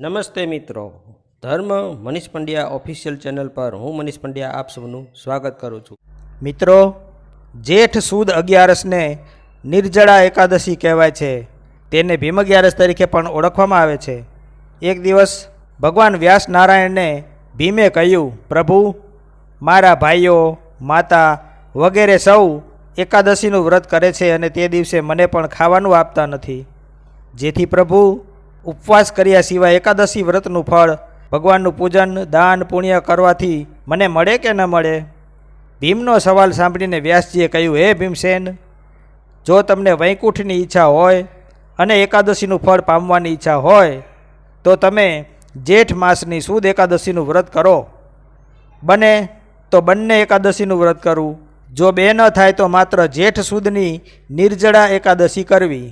નમસ્તે મિત્રો. ધર્મ મનીષ પંડ્યા ઓફિશિયલ ચેનલ પર હું મનીષ પંડ્યા આપ સૌનું સ્વાગત કરું છું. મિત્રો, જેઠ સુદ અગિયારસને નિર્જળા એકાદશી કહેવાય છે. તેને ભીમ અગિયારસ તરીકે પણ ઓળખવામાં આવે છે. એક દિવસ ભગવાન વ્યાસ નારાયણને ભીમે કહ્યું, પ્રભુ, મારા ભાઈઓ, માતા વગેરે સૌ એકાદશીનું વ્રત કરે છે અને તે દિવસે મને પણ ખાવાનું આપતા નથી. જેથી પ્રભુ ઉપવાસ કર્યા સિવાય એકાદશી વ્રતનું ફળ, ભગવાનનું પૂજન, દાન, પુણ્ય કરવાથી મને મળે કે ન મળે? ભીમનો સવાલ સાંભળીને વ્યાસજીએ કહ્યું, હે ભીમસેન, જો તમને વૈકુંઠની ઈચ્છા હોય અને એકાદશીનું ફળ પામવાની ઈચ્છા હોય, તો તમે જેઠ માસની સુદ એકાદશીનું વ્રત કરો. બને તો બંને એકાદશીનું વ્રત કરવું જો બે ન થાય તો માત્ર જેઠ સુદની નિર્જળા એકાદશી કરવી.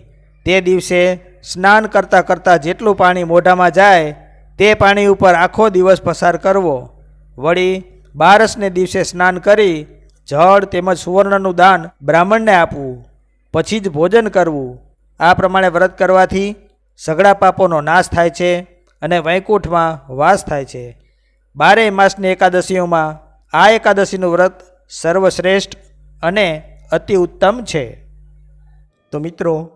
તે દિવસે સ્નાન કરતાં કરતાં જેટલું પાણી મોઢામાં જાય, તે પાણી ઉપર આખો દિવસ પસાર કરવો. વળી, બારસને દિવસે સ્નાન કરી, જળ તેમજ સુવર્ણનું દાન બ્રાહ્મણને આપવું, પછી જ ભોજન કરવું. આ પ્રમાણે વ્રત કરવાથી સઘળા પાપોનો નાશ થાય છે અને વૈકુંઠમાં વાસ થાય છે. બારેય માસની એકાદશીઓમાં આ એકાદશીનું વ્રત સર્વશ્રેષ્ઠ અને અતિ ઉત્તમ છે. તો મિત્રો